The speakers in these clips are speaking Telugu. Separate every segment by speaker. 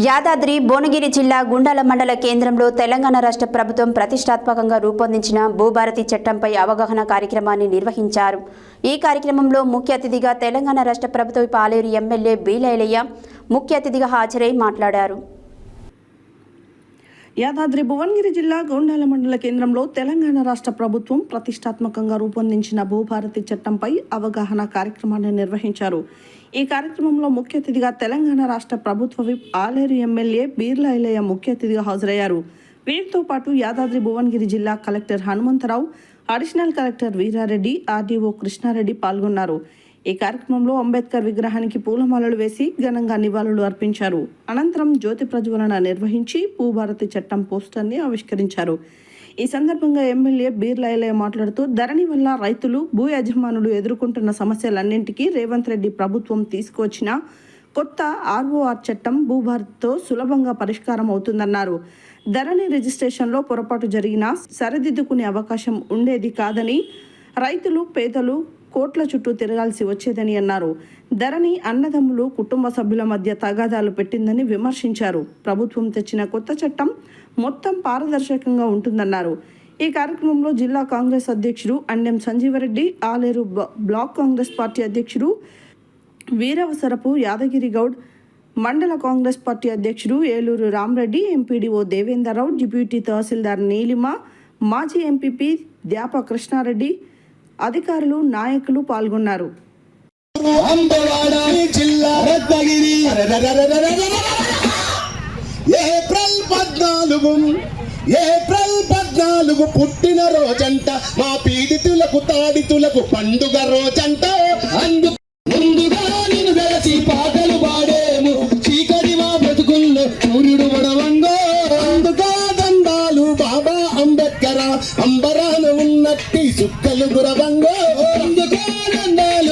Speaker 1: యాదాద్రి భువనగిరి జిల్లా గుండాల మండల కేంద్రంలో తెలంగాణ రాష్ట్ర ప్రభుత్వం ప్రతిష్టాత్మకంగా రూపొందించిన భూభారతి చట్టంపై అవగాహన కార్యక్రమాన్ని నిర్వహించారు. ఈ కార్యక్రమంలో ముఖ్య అతిథిగా తెలంగాణ రాష్ట్ర ప్రభుత్వ పాలేరు ఎమ్మెల్యే బీలైలయ్య ముఖ్య అతిథిగా హాజరై మాట్లాడారు.
Speaker 2: యాదాద్రి భువనగిరి జిల్లా గోండాల మండల కేంద్రంలో తెలంగాణ రాష్ట్ర ప్రభుత్వం ప్రతిష్టాత్మకంగా రూపొందించిన భూభారతి చట్టంపై అవగాహన కార్యక్రమాన్ని నిర్వహించారు. ఈ కార్యక్రమంలో ముఖ్య అతిథిగా తెలంగాణ రాష్ట్ర ప్రభుత్వ విప్ ఆలేరు ఎమ్మెల్యే బీర్లాయలయ్య ముఖ్య అతిథిగా హాజరయ్యారు. వీరితో పాటు యాదాద్రి భువనగిరి జిల్లా collector Hanumantharao additional collector Veerareddy RDO Krishnareddy పాల్గొన్నారు. ఈ కార్యక్రమంలో అంబేద్కర్ విగ్రహానికి పూలమాలలు వేసి ఘనంగా నివాళులు అర్పించారు. అనంతరం జ్యోతి ప్రజ్వలన నిర్వహించి భూభారతి చట్టం పోస్టర్ని ఆవిష్కరించారు. ఈ సందర్భంగా ఎమ్మెల్యే బీర్లాయలయ మాట్లాడుతూ ధరణి వల్ల రైతులు భూ యజమానులు ఎదుర్కొంటున్న సమస్యలన్నింటికీ రేవంత్ రెడ్డి ప్రభుత్వం తీసుకువచ్చిన కొత్త ఆర్ఓఆర్ చట్టం భూభారత్తో సులభంగా పరిష్కారం అవుతుందన్నారు. ధరణి రిజిస్ట్రేషన్లో పొరపాటు జరిగినా సరిదిద్దుకునే అవకాశం ఉండేది కాదని రైతులు పేదలు కోట్ల చుట్టూ తిరగాల్సి వచ్చేదని అన్నారు. ధరణి అన్నదమ్ములు కుటుంబ సభ్యుల మధ్య తగాదాలు పెట్టిందని విమర్శించారు. ప్రభుత్వం తెచ్చిన కొత్త చట్టం మొత్తం పారదర్శకంగా ఉంటుందన్నారు. ఈ కార్యక్రమంలో జిల్లా కాంగ్రెస్ అధ్యక్షుడు అండెం సంజీవరెడ్డి ఆలేరు బ్లాక్ కాంగ్రెస్ పార్టీ అధ్యక్షుడు వీరవసరపు యాదగిరి గౌడ్ మండల కాంగ్రెస్ పార్టీ అధ్యక్షుడు ఏలూరు రామరెడ్డి ఎంపీడీఓ దేవేందర్రావు డిప్యూటీ తహసీల్దార్ నీలిమ మాజీ ఎంపీపీ ద్యాప కృష్ణారెడ్డి అధికారులు నాయకులు పాల్గొన్నారు.
Speaker 3: జిల్లా ఏప్రిల్ పద్నాలుగు ఏప్రిల్ పద్నాలుగు పుట్టిన రోజంట మా పీడితులకు తాడితులకు పండుగ రోజంట. అందు ముందుగా నేను వెలసి పాటలు എന്ത് കാലെന്നാലും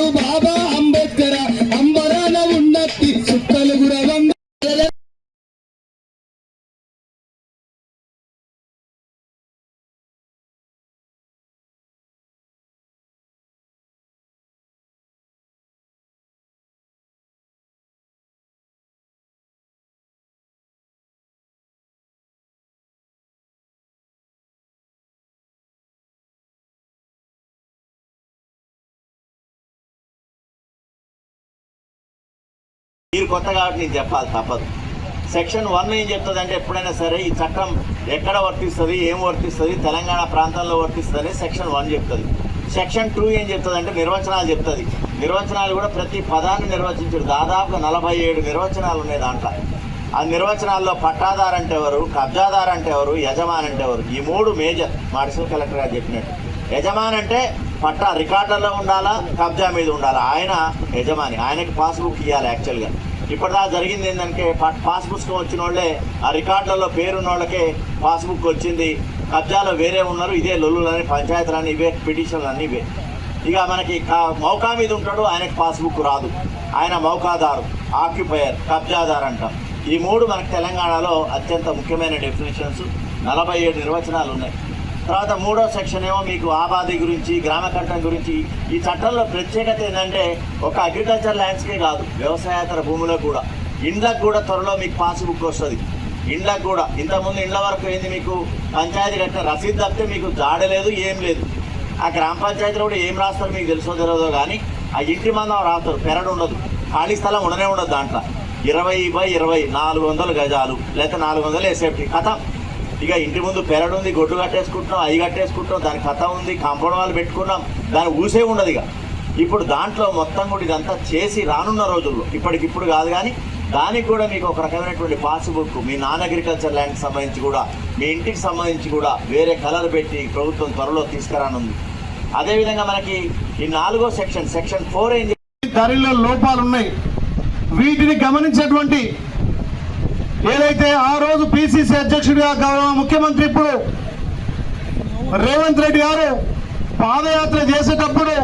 Speaker 4: మీరు కొత్త కాబట్టి నేను చెప్పాలి తప్పదు. సెక్షన్ వన్ ఏం చెప్తుంది అంటే ఎప్పుడైనా సరే ఈ చట్టం ఎక్కడ వర్తిస్తుంది ఏం వర్తిస్తుంది తెలంగాణ ప్రాంతంలో వర్తిస్తుంది సెక్షన్ వన్ చెప్తుంది. సెక్షన్ టూ ఏం చెప్తుంది అంటే నిర్వచనాలు చెప్తుంది. నిర్వచనాలు కూడా ప్రతి పదాన్ని నిర్వచించారు దాదాపుగా నలభై ఏడు నిర్వచనాలు ఉన్నాయి దాంట్లో. ఆ నిర్వచనాల్లో పట్టాదారు అంటే ఎవరు కబ్జాదారు అంటే ఎవరు యజమాన్ అంటే ఎవరు? ఈ మూడు మేజర్. మా కలెక్టర్ గారు చెప్పినట్టు. యజమాన్ అంటే పట్టా రికార్డులలో ఉండాలా కబ్జా మీద ఉండాలా? ఆయన యజమాని ఆయనకి పాస్బుక్ ఇవ్వాలి యాక్చువల్గా. ఇప్పటిదా జరిగింది ఏంటంటే పాస్ పుస్తకం వచ్చిన వాళ్ళే ఆ రికార్డులలో పేరున్న వాళ్ళకే పాస్బుక్ వచ్చింది. కబ్జాలో వేరే ఉన్నారు ఇదే లొల్లులని పంచాయతీలని ఇవే పిటిషన్లు అన్నీ ఇవే. ఇక మనకి కా- మౌకా మీద ఉంటాడు ఆయనకి పాస్బుక్ రాదు. ఆయన మౌకాదారు ఆక్యుపైయర్ కబ్జాదారు అంటాం. ఈ మూడు మనకి తెలంగాణలో అత్యంత ముఖ్యమైన డెఫినేషన్స్. నలభై ఏడు నిర్వచనాలు ఉన్నాయి తర్వాత మూడో సెక్షన్ ఏమో మీకు ఆబాది గురించి గ్రామ కట్టం గురించి. ఈ చట్టంలో ప్రత్యేకత ఏంటంటే ఒక అగ్రికల్చర్ ల్యాండ్స్కే కాదు వ్యవసాయేతర భూములకు కూడా ఇండ్లకు కూడా త్వరలో మీకు పాస్బుక్ వస్తుంది. ఇండ్లకు కూడా ఇంతకుముందు ఇండ్ల వరకు ఏంది మీకు? పంచాయతీ కట్టిన రసీదు తప్పితే మీకు జాడలేదు ఏం లేదు. ఆ గ్రామ పంచాయతీలో కూడా ఏం రాస్తారు మీకు తెలుసో తెలియదో కానీ ఆ ఇంటి మందం రాస్తారు పెరడు ఉండదు. ఖాళీ స్థలం ఉండనే ఉండదు దాంట్లో. ఇరవై బై ఇరవై నాలుగు వందల గజాలు లేకపోతే నాలుగు వందలు ఎస్ఎఫ్టీ కథం. ఇక ఇంటి ముందు పెరడు ఉంది గొడ్డు కట్టేసుకుంటున్నాం అవి కట్టేసుకుంటున్నాం దాని కథ ఉంది కాంపౌండ్ వాళ్ళు పెట్టుకున్నాం దాని ఊసే ఉండదు ఇక. ఇప్పుడు దాంట్లో మొత్తం కూడా ఇదంతా చేసి రానున్న రోజుల్లో ఇప్పటికిప్పుడు కాదు కానీ దానికి కూడా మీకు ఒక రకమైనటువంటి పాస్బుక్ మీ నాన్ అగ్రికల్చర్ ల్యాండ్కి సంబంధించి కూడా మీ ఇంటికి సంబంధించి కూడా వేరే కలర్ పెట్టి ప్రభుత్వం త్వరలో తీసుకురానుంది. అదేవిధంగా మనకి ఈ నాలుగో సెక్షన్ సెక్షన్ ఫోర్ ఏం
Speaker 5: ధరలో లోపాలు ఉన్నాయి వీటిని గమనించేటువంటి ఏదైతే ఆ రోజు పిసిసి అధ్యక్షుడిగా గౌరవ ముఖ్యమంత్రి ఇప్పుడు రేవంత్ రెడ్డి గారు పాదయాత్ర చేసేటప్పుడు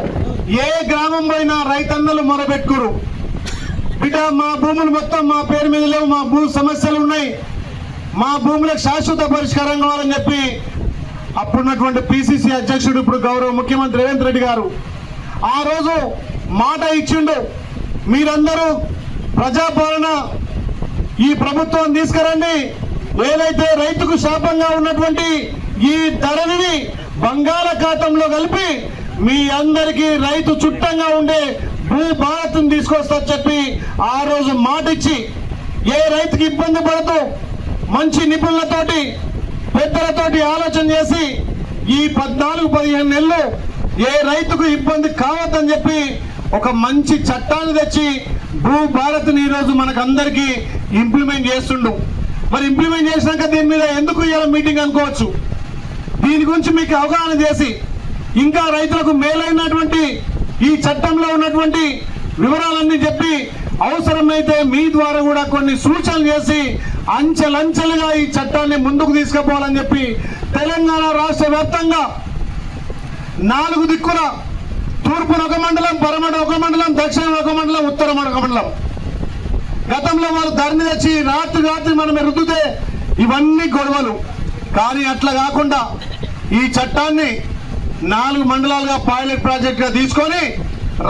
Speaker 5: ఏ గ్రామం పోయినా రైతన్నలు మొరబెట్టుకురు. బిడ్డ మా భూములు మొత్తం మా పేరు మీద లేవు మా భూ సమస్యలు ఉన్నాయి. మా భూములకు శాశ్వత పరిష్కారం కావాలని చెప్పి అప్పుడున్నటువంటి పిసిసి అధ్యక్షుడు ఇప్పుడు గౌరవ ముఖ్యమంత్రి రేవంత్ రెడ్డి గారు ఆ రోజు మాట ఇచ్చిండు. మీరందరూ ప్రజాపాలన ఈ ప్రభుత్వం తీసుకురండి. ఏదైతే రైతుకు శాపంగా ఉన్నటువంటి ఈ ధరని బంగాళాఖాతంలో కలిపి మీ అందరికీ రైతు చుట్టంగా ఉండే భూ భారత్ని తీసుకొస్తా చెప్పి ఆ రోజు మాటిచ్చి ఏ రైతుకి ఇబ్బంది పడుతూ మంచి నిపుణులతోటి పెద్దలతోటి ఆలోచన చేసి ఈ పద్నాలుగు పదిహేను నెలలు ఏ రైతుకు ఇబ్బంది కావద్దని చెప్పి ఒక మంచి చట్టాన్ని తెచ్చి భూ భారత్ని ఈరోజు మనకు అందరికీ ఇంప్లిమెంట్ చేస్తుండు. మరి ఇంప్లిమెంట్ చేసినాక దీని మీద ఎందుకు ఇవాళ మీటింగ్ అనుకోవచ్చు? దీని గురించి మీకు అవగాహన చేసి ఇంకా రైతులకు మేలైనటువంటి ఈ చట్టంలో ఉన్నటువంటి వివరాలన్నీ చెప్పి అవసరమైతే మీ ద్వారా కూడా కొన్ని సూచనలు చేసి అంచెలంచెలుగా ఈ చట్టాన్ని ముందుకు తీసుకుపోవాలని చెప్పి తెలంగాణ రాష్ట్ర వ్యాప్తంగా నాలుగు దిక్కుల తూర్పున ఒక మండలం పరమడ ఒక మండలం దక్షిణ ఒక మండలం ఉత్తరం ఒక మండలం. గతంలో వాళ్ళు ధరణి తెచ్చి రాత్రి రాత్రి మనం రుద్దుతే ఇవన్నీ గొడవలు. కానీ అట్లా కాకుండా ఈ చట్టాన్ని నాలుగు మండలాలుగా పైలట్ ప్రాజెక్ట్గా తీసుకొని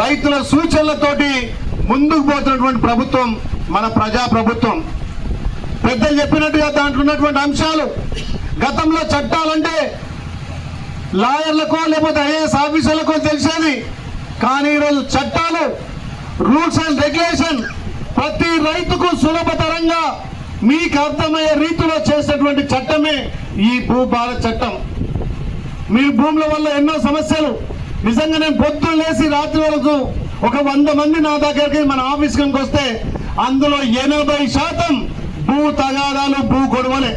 Speaker 5: రైతుల సూచనలతోటి ముందుకు పోతున్నటువంటి ప్రభుత్వం మన ప్రజా ప్రభుత్వం పెద్దలు చెప్పినట్టుగా దాంట్లో ఉన్నటువంటి అంశాలు. గతంలో చట్టాలంటే లాయర్లకో లేకపోతే ఐఏఎస్ ఆఫీసర్లకో తెలిసేది. కానీ ఈరోజు చట్టాలు రూల్స్ అండ్ రెగ్యులేషన్. ప్రతి రైతుకు సులభతరంగా మీకు అర్థమయ్యే రీతిలో చేసినటువంటి చట్టమే ఈ భూ భారత్ చట్టం. మీ భూముల వల్ల ఎన్నో సమస్యలు. నిజంగా నేను పొద్దున్న లేచి రాత్రి వరకు ఒక వంద మంది నా దగ్గరికి మన ఆఫీస్కి వస్తే అందులో ఎనభై శాతం భూ తగాదాలు భూ గొడవలే.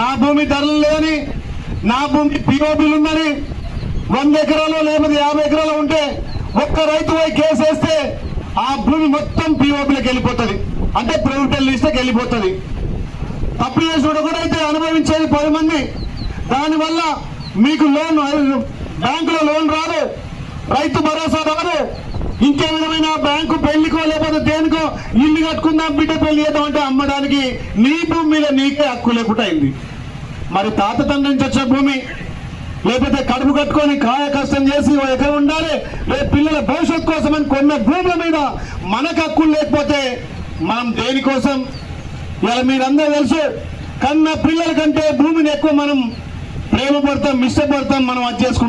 Speaker 5: నా భూమి ధరలు లేని నా భూమి పిఓబిలు ఉందని వంద ఎకరాలు లేకపోతే యాభై ఎకరాలు ఉంటే ఒక్క రైతు పోయి కేసు వేస్తే ఆ భూమి మొత్తం పిఓబిలోకి వెళ్ళిపోతుంది. అంటే ప్రైవేట్ లిస్ట్కి వెళ్ళిపోతుంది. తప్పు చేసుడు కూడా అయితే అనుభవించేది పది మంది దానివల్ల మీకు లోన్ బ్యాంకులో లోన్ రాదు. రైతు భరోసా రాదు ఇంకే విధమైన బ్యాంకు పెళ్ళికో లేకపోతే దేనికో ఇల్లు కట్టుకుందాం బిడ్డ పెళ్ళి చేద్దాం అంటే అమ్మడానికి నీ భూమి మీద నీకే హక్కు లేకుండా అయింది. మరి తాత తండ్రి నుంచి వచ్చే భూమి లేకపోతే కడుపు కట్టుకొని కాయ కష్టం చేసి ఎక్కడ ఉండాలి. రేపు పిల్లల భవిష్యత్ కోసం అని కొన్న భూముల మీద మనకు హక్కులు లేకపోతే మనం దేనికోసం? ఇలా మీరందరూ తెలుసు కన్న పిల్లల కంటే భూమిని ఎక్కువ మనం ప్రేమ పడతాం ఇష్టపడతాం మనం అది చేసుకుంటాం.